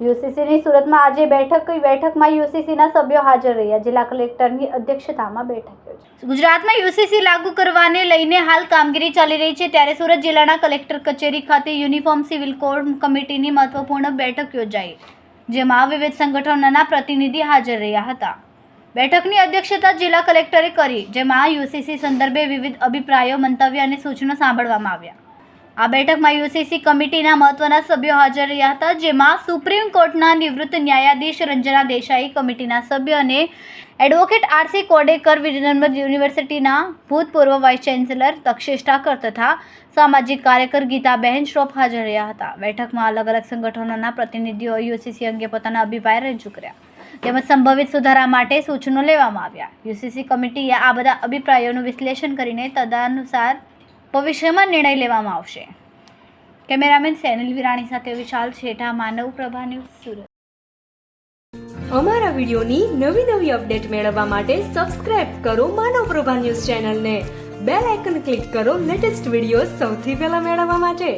યુસીસીની સુરતમાં આજે બેઠક બેઠકમાં યુસીસીના સભ્યો હાજર રહ્યા? જિલ્લા કલેક્ટરની અધ્યક્ષતામાં બેઠક ગુજરાતમાં યુસીસી લાગુ કરવાને લઈને હાલ કામગીરી ચાલી રહી છે ત્યારે સુરત જિલ્લાના કલેક્ટર કચેરી ખાતે યુનિફોર્મ સિવિલ કોડ કમિટીની મહત્વપૂર્ણ બેઠક યોજાઈ, જેમાં વિવિધ સંગઠનોના પ્રતિનિધિ હાજર રહ્યા હતા. બેઠકની અધ્યક્ષતા જિલ્લા કલેક્ટરે કરી, જેમાં યુસીસી સંદર્ભે વિવિધ અભિપ્રાયો, મંતવ્ય અને સૂચનો સાંભળવામાં આવ્યા. આ બેઠકમાં યુસીસી કમિટીના મહત્વના સભ્યો હાજર રહ્યા હતા, જેમાં સુપ્રીમ કોર્ટના નિવૃત્ત ન્યાયાધીશ રંજના દેસાઈ, કમિટીના સભ્ય અને એડવોકેટ આરસી કોડેકર, વિજયનગર યુનિવર્સિટીના ભૂતપૂર્વ વાઇસ ચાન્સેલર તક્ષેશ ઠાકર તથા સામાજિક કાર્યકર ગીતાબહેન શ્રોફ હાજર રહ્યા હતા. બેઠકમાં અલગ અલગ સંગઠનોના પ્રતિનિધિઓ યુસીસી અંગે પોતાના અભિપ્રાય રજૂ કર્યા. તેમજ સંભવિત સુધારા માટે સૂચનો લેવામાં આવ્યા. યુસીસી કમિટીએ આ બધા અભિપ્રાયોનું વિશ્લેષણ કરીને તદનુસાર ભવિષ્યમાં નિર્ણય લેવામાં આવશે. કેમેરામેન સેનિલ વિરાણી સાથે વિશાલ છેઠા, માનવ પ્રભા ન્યૂઝ સુરત. અમારા વિડીયોની નવી નવી અપડેટ મેળવવા માટે સબસ્ક્રાઇબ કરો માનવ પ્રભા ન્યૂઝ ચેનલને. બેલ આઇકન ક્લિક કરો લેટેસ્ટ વીડિયો સૌથી પહેલા મેળવવા માટે.